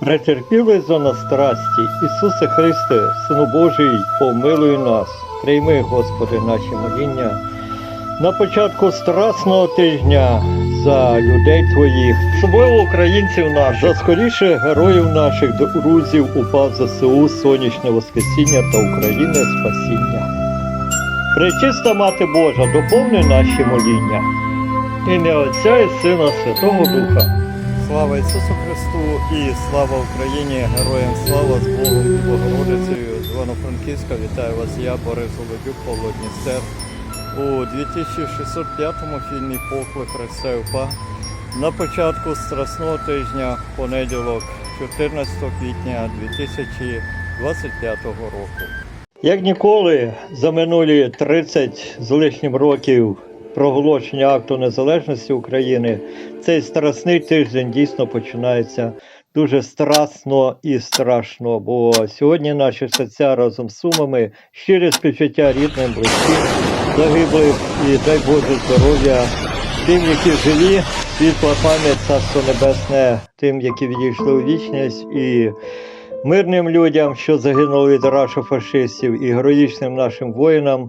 Претерпіли за нас страсті, Ісусе Христе, Сину Божий, помилуй нас, прийми, Господи, наші моління. На початку страсного тижня за людей Твоїх, особливо українців наших, за скоріше героїв наших друзів упав ЗСУ, сонячне Воскресіння та України Спасіння. Пречиста Мати Божа, доповни наші моління. Ім'я Отця і Сина Святого Духа. Слава Ісусу Христу і слава Україні! Героям слава з Богом і Богородицею з Івано-Франківська. Вітаю вас, я Борис Голодюк, Павло Дністер. У 2605-му фільмі Поклик Христа на початку Страсного тижня, понеділок, 14 квітня 2025 року. Як ніколи, за минулі 30 з лишнім років проголошення акту незалежності України, цей страсний тиждень дійсно починається дуже страсно і страшно. Бо сьогодні наші серця разом з сумами щире співчуття рідним, близьким, загиблих і дай Боже здоров'я тим, які живі, світла пам'ять, царство небесне, тим, які відійшли у вічність і мирним людям, що загинули від рашу фашистів, і героїчним нашим воїнам,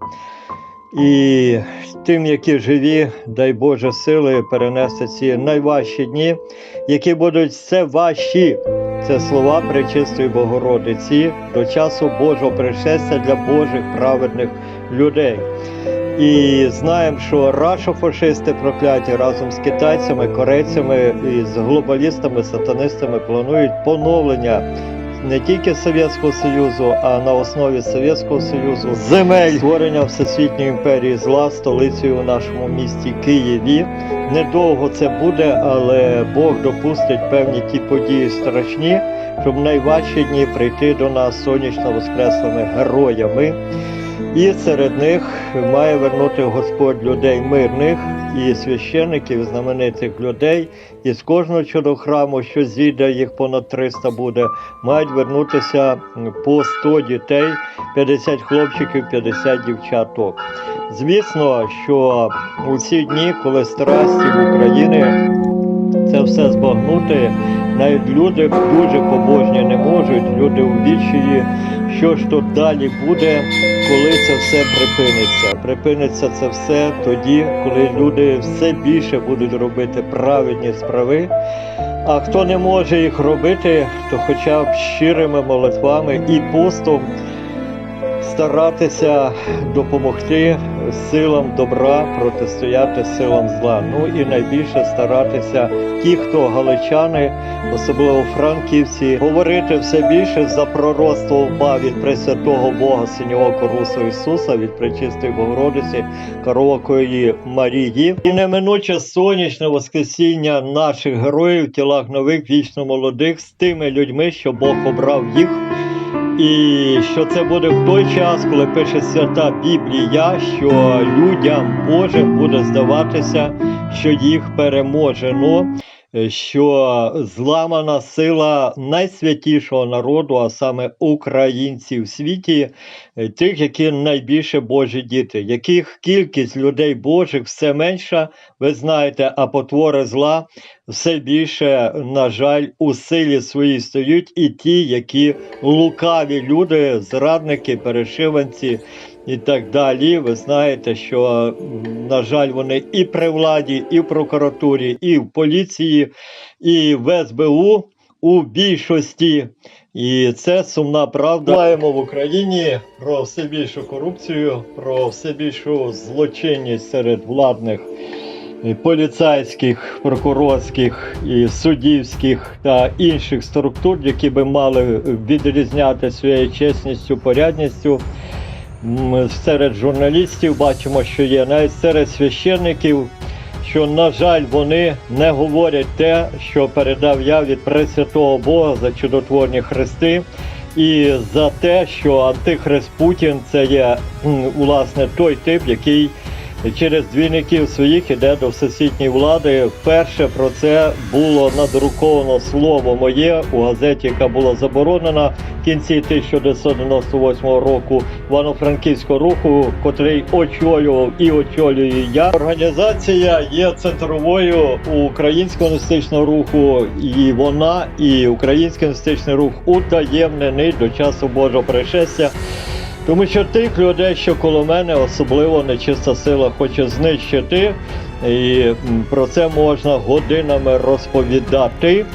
і тим, які живі, дай Боже сили перенести ці найважчі дні, які будуть все важчі. Це слова Пречистої Богородиці до часу Божого пришестя для Божих праведних людей. І знаємо, що рашофашисти прокляті разом з китайцями, корейцями і з глобалістами, сатанистами планують поновлення не тільки Совєтського Союзу, а на основі Совєтського Союзу земель створення Всесвітньої імперії зла столицею у нашому місті Києві. Недовго це буде, але Бог допустить певні ті події страшні, щоб в найважчі дні прийти до нас сонячно воскреслими героями. І серед них має вернути Господь людей мирних і священиків, знаменитих людей. І з кожного щодо храму, що зійде, їх понад 300 буде, мають вернутися по 100 дітей, 50 хлопчиків, 50 дівчаток. Звісно, що у ці дні, коли страсті в Україні це все збагнути, навіть люди дуже побожні не можуть, люди у відчаї, що ж тут далі буде, коли це все припиниться. Припиниться це все тоді, коли люди все більше будуть робити праведні справи. А хто не може їх робити, то хоча б щирими молитвами і постом старатися допомогти силам добра протистояти силам зла. Ну і найбільше старатися ті, хто галичани, особливо франківці, говорити все більше за пророцтво упа від Пресвятого Бога Синього Русу Ісуса, від Пречистої Богородиці, Коровокої Марії. І неминуче сонячне воскресіння наших героїв, в тілах нових, вічно молодих, з тими людьми, що Бог обрав їх. І що це буде в той час, коли пише свята Біблія, що людям Божим буде здаватися, що їх переможено, що зламана сила найсвятішого народу, а саме українців в світі, е, тих, які найбільше Божі діти, яких кількість людей Божих все менша, ви знаєте, а потвори зла все більше, на жаль, у силі своїй стоять і ті, які лукаві люди, зрадники, перешиванці і так далі. Ви знаєте, що, на жаль, вони і при владі, і в прокуратурі, і в поліції, і в СБУ у більшості. І це сумна правда. Маємо в Україні про все більшу корупцію, про все більшу злочинність серед владних поліцейських, прокурорських і суддівських та інших структур, які би мали відрізняти своєю чесністю, порядністю. Серед журналістів бачимо, що є навіть серед священників, що, на жаль, вони не говорять те, що передав я від Пресвятого Бога за чудотворні хрести. І за те, що антихрист Путін це є власне той тип, який через двійників своїх іде до всесвітньої влади. Вперше про це було надруковано слово моє у газеті, яка була заборонена в кінці 1998 року Івано-Франківського руху, котрий очолював і очолюю я. Організація є центровою українського націоналістичного руху, і вона, і український націоналістичний рух утаємнений до часу Божого пришестя. Тому що тих людей, що коло мене, особливо нечиста сила хоче знищити, і про це можна годинами розповідати.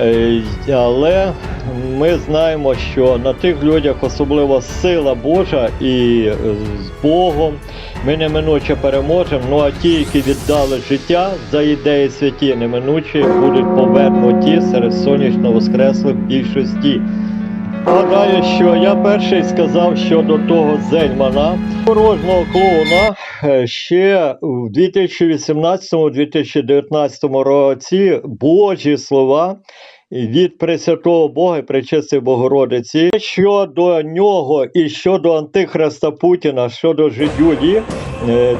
Е, Але ми знаємо, що на тих людях особливо сила Божа і е, з Богом ми неминуче переможемо. Ну а ті, які віддали життя за ідеї святі, неминуче будуть повернуті серед сонячно воскреслих більшості. Гадаю, що я перший сказав щодо того Зельмана, порожнього клоуна е, ще в 2018-2019 році. Божі слова від Пресвятого Бога і Пречистої Богородиці. Щодо нього і щодо Антихриста Путіна, щодо жидюлі,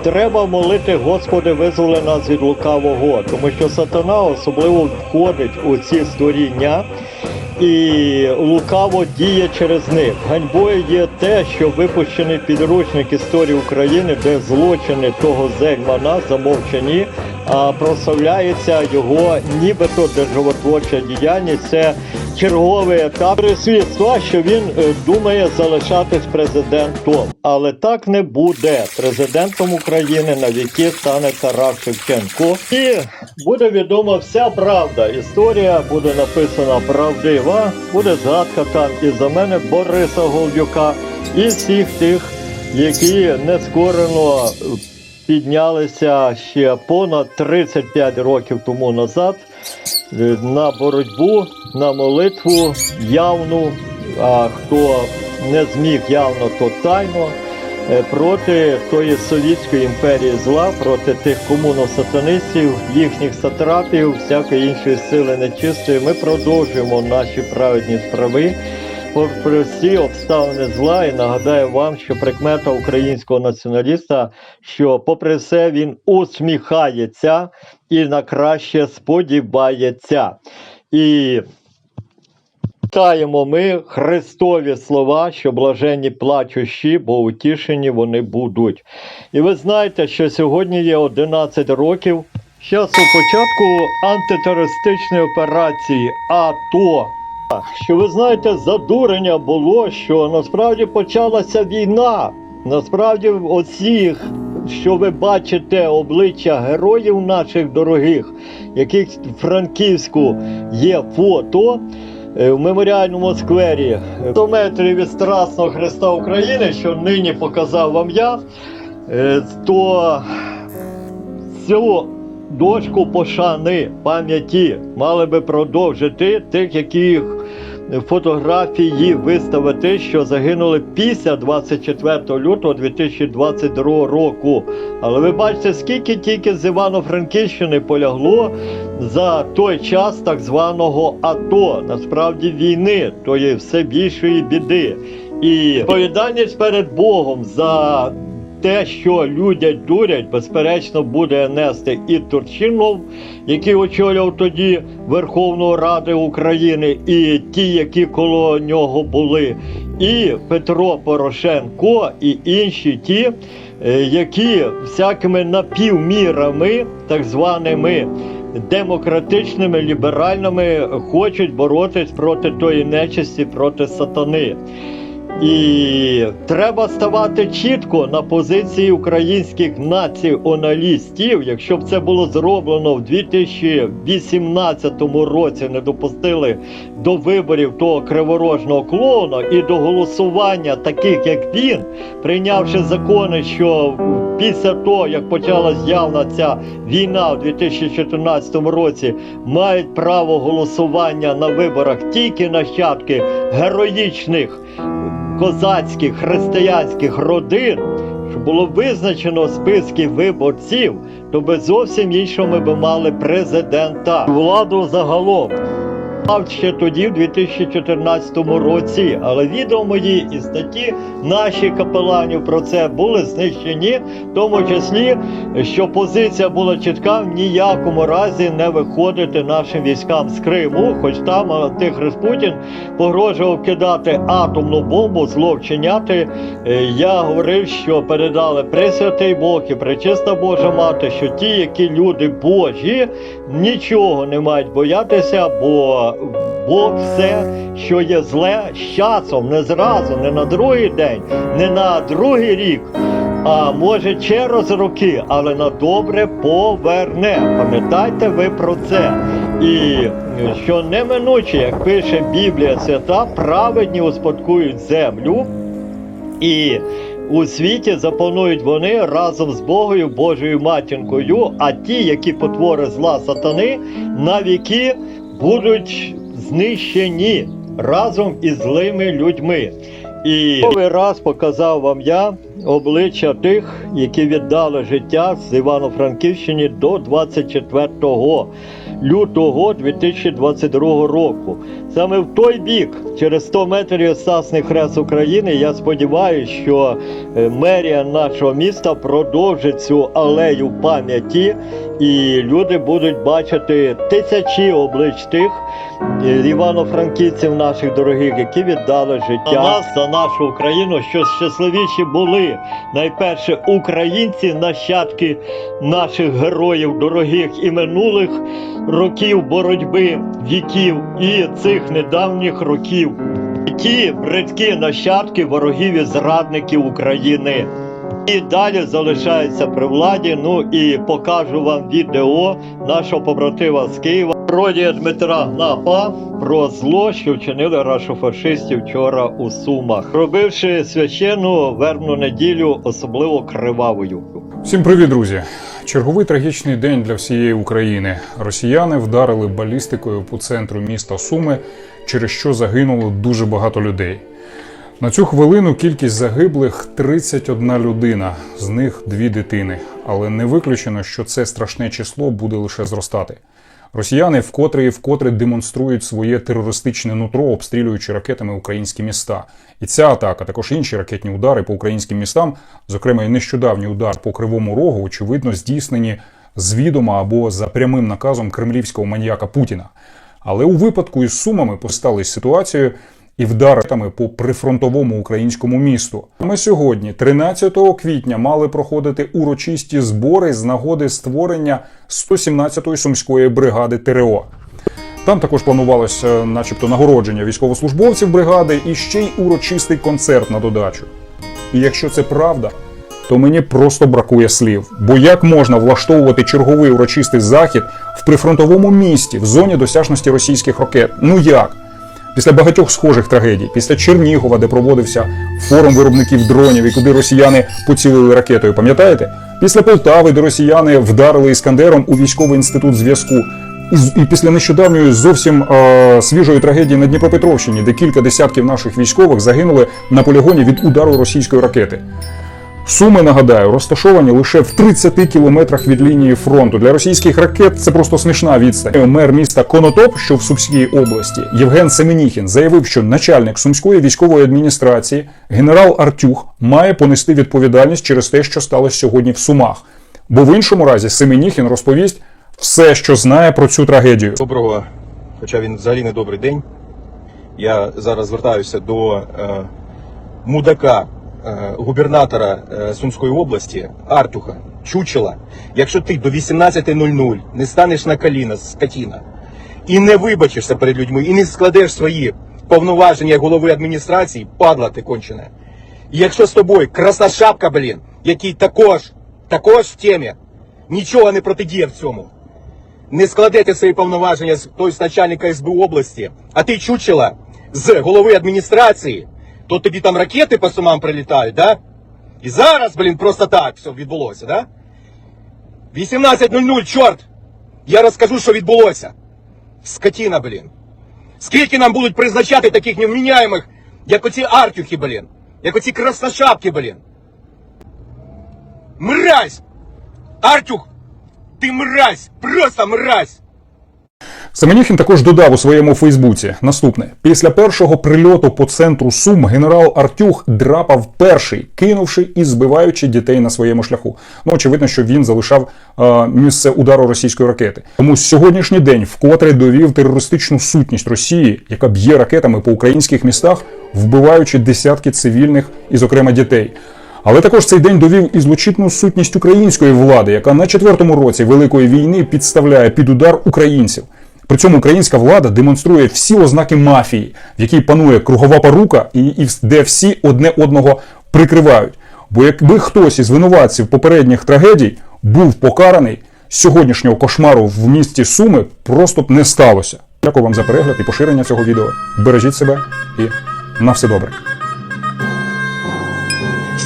треба молити Господи, визволи нас від лукавого, тому що сатана особливо входить у ці створіння і лукаво діє через них. Ганьбою є те, що випущений підручник історії України, де злочини того Зегмана замовчані, прославляється його нібито державотворча діяльність. Це черговий етап присвідства, що він е, думає залишатись президентом. Але так не буде. Президентом України на віки стане Тарас Шевченко. І буде відома вся правда. Історія буде написана правдива, буде згадка там і за мене Бориса Голдюка, і всіх тих, які нескорено піднялися ще понад 35 років тому назад е, на боротьбу, на молитву явну, а хто не зміг явно, то тайно. е, Проти тої совітської імперії зла, проти тих комуносатанистів, їхніх сатрапів, всякої іншої сили нечистої, ми продовжуємо наші праведні справи попри всі обставини зла. І нагадаю вам, що прикмета українського націоналіста, що попри все він усміхається і на краще сподівається. І Читаємо ми Христові слова, що блаженні плачущі, бо утішені вони будуть. І ви знаєте, що сьогодні є 11 років з часу початку антитерористичної операції АТО. Що ви знаєте, задурення було, що насправді почалася війна. Насправді, оцих, що ви бачите, обличчя героїв наших дорогих, яких в Франківську є фото. Е, В меморіальному сквері 100 метрів від Страсного Христа України, що нині показав вам я, е, то цю дошку пошани пам'яті мали би продовжити тих, яких фотографії виставити, що загинули після 24 лютого 2022 року. Але ви бачите, скільки тільки з Івано-Франківщини полягло за той час так званого АТО, насправді війни, тої все більшої біди. І відповідальність перед Богом за те, що людять дурять, безперечно, буде нести і Турчинов, який очолював тоді Верховну Раду України, і ті, які коло нього були, і Петро Порошенко, і інші ті, е, які всякими напівмірами, так званими демократичними, ліберальними, хочуть боротись проти тої нечисті, проти сатани. І треба ставати чітко на позиції українських націоналістів. Якщо б це було зроблено в 2018 році, не допустили до виборів того криворожного клоуна і до голосування таких, як він, прийнявши закони, що після того, як почалась явна ця війна в 2014 році, мають право голосування на виборах тільки нащадки героїчних козацьких християнських родин, було визначено списки виборців, то би зовсім іншого ми би мали президента. Владу загалом. А ще тоді, в 2014 році, але відео мої і статті наші капеланів про це були знищені, в тому числі, що позиція була чітка в ніякому разі не виходити нашим військам з Криму, хоч там Антихрист Путін погрожував кидати атомну бомбу, зло вчиняти. Е, Я говорив, що передали Пресвятий Бог і Пречиста Божа Мати, що ті, які люди Божі, нічого не мають боятися, бо Бог все, що є зле, з часом, не зразу, не на другий день, не на другий рік. А може через роки, але на добре поверне. Пам'ятайте ви про це. І що неминуче, як пише Біблія Свята, праведні успадкують землю, і у світі запланують вони разом з Богою, Божою матінкою, а ті, які потвори зла сатани, на віки будуть знищені разом із злими людьми. І новий раз показав вам я обличчя тих, які віддали життя з Івано-Франківщини до 24 лютого 2022 року. Саме в той бік, через 100 метрів Сасний Хрест України, я сподіваюся, що е, мерія нашого міста продовжить цю алею пам'яті, і люди будуть бачити тисячі облич тих е, івано-франківців наших дорогих, які віддали життя за нас, за нашу Україну, що щасливіші були найперше українці, нащадки наших героїв, дорогих і минулих років боротьби віків і цих недавніх років. Ті бридкі нащадки ворогів і зрадників України. І далі залишаються при владі. Ну і покажу вам відео нашого побратима з Києва. Родія Дмитра Гнапа про зло, що вчинили рашофашистів вчора у Сумах, робивши священну вербну неділю особливо кривавою. Всім привіт, друзі! Черговий трагічний день для всієї України. Росіяни вдарили балістикою по центру міста Суми, через що загинуло дуже багато людей. На цю хвилину кількість загиблих 31 людина, з них дві дитини. Але не виключено, що це страшне число буде лише зростати. Росіяни вкотре і вкотре демонструють своє терористичне нутро, обстрілюючи ракетами українські міста. І ця атака, також інші ракетні удари по українським містам, зокрема і нещодавній удар по Кривому Рогу, очевидно, здійснені звідома або за прямим наказом кремлівського маніяка Путіна. Але у випадку із сумами постались ситуацією і вдарами по прифронтовому українському місту. Ми сьогодні, 13 квітня, мали проходити урочисті збори з нагоди створення 117-ї сумської бригади ТРО. Там також планувалося, начебто, нагородження військовослужбовців бригади і ще й урочистий концерт на додачу. І якщо це правда, то мені просто бракує слів. Бо як можна влаштовувати черговий урочистий захід в прифронтовому місті в зоні досяжності російських ракет? Ну як? Після багатьох схожих трагедій, після Чернігова, де проводився форум виробників дронів, і куди росіяни поцілили ракетою, пам'ятаєте? Після Полтави, де росіяни вдарили іскандером у військовий інститут зв'язку. І, після нещодавньої зовсім е, свіжої трагедії на Дніпропетровщині, де кілька десятків наших військових загинули на полігоні від удару російської ракети. Суми, нагадаю, розташовані лише в 30 кілометрах від лінії фронту. Для російських ракет це просто смішна відстань. Мер міста Конотоп, що в Сумській області, Євген Семеніхін, заявив, що начальник сумської військової адміністрації генерал Артюх має понести відповідальність через те, що сталося сьогодні в Сумах. Бо в іншому разі Семеніхін розповість все, що знає про цю трагедію. Доброго, хоча він взагалі не добрий день. Я зараз звертаюся до е, мудака, губернатора е, Сумської області Артюха Чучела. Якщо ти до 18.00 не станеш на коліна, скотіна, і не вибачишся перед людьми, і не складеш свої повноваження голови адміністрації, падла ти кончене. І якщо з тобою красна шапка, блін, який також, також в темі, нічого не протидіє в цьому не складете свої повноваження з той з начальника СБУ області, а ти чучела з голови адміністрації, то тобі там ракети по сумам прилітають, да? І зараз, блін, просто так все відбулося, да? 18.00, чорт! Я розкажу, що відбулося. Скотіна, блін. Скільки нам будуть призначати таких невміняємих, як оці артюхи, блін, як оці красношапки, блін. Мразь! Артюх! Ти мразь! Просто мразь! Семеніхін також додав у своєму Фейсбуці наступне: після першого прильоту по центру Сум генерал Артюх драпав перший, кинувши і збиваючи дітей на своєму шляху. Ну очевидно, що він залишав е, місце удару російської ракети. Тому сьогоднішній день вкотре довів терористичну сутність Росії, яка б'є ракетами по українських містах, вбиваючи десятки цивільних і, зокрема, дітей. Але також цей день довів і злочинну сутність української влади, яка на четвертому році великої війни підставляє під удар українців. При цьому українська влада демонструє всі ознаки мафії, в якій панує кругова порука, і, і де всі одне одного прикривають. Бо якби хтось із винуватців попередніх трагедій був покараний, сьогоднішнього кошмару в місті Суми просто б не сталося. Дякую вам за перегляд і поширення цього відео. Бережіть себе і на все добре.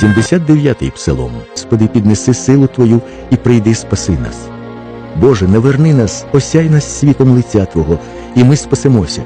79-й псалом. Господи, піднеси силу Твою і прийди спаси нас. Боже, не верни нас, осяй нас світом лиця Твого, і ми спасемося.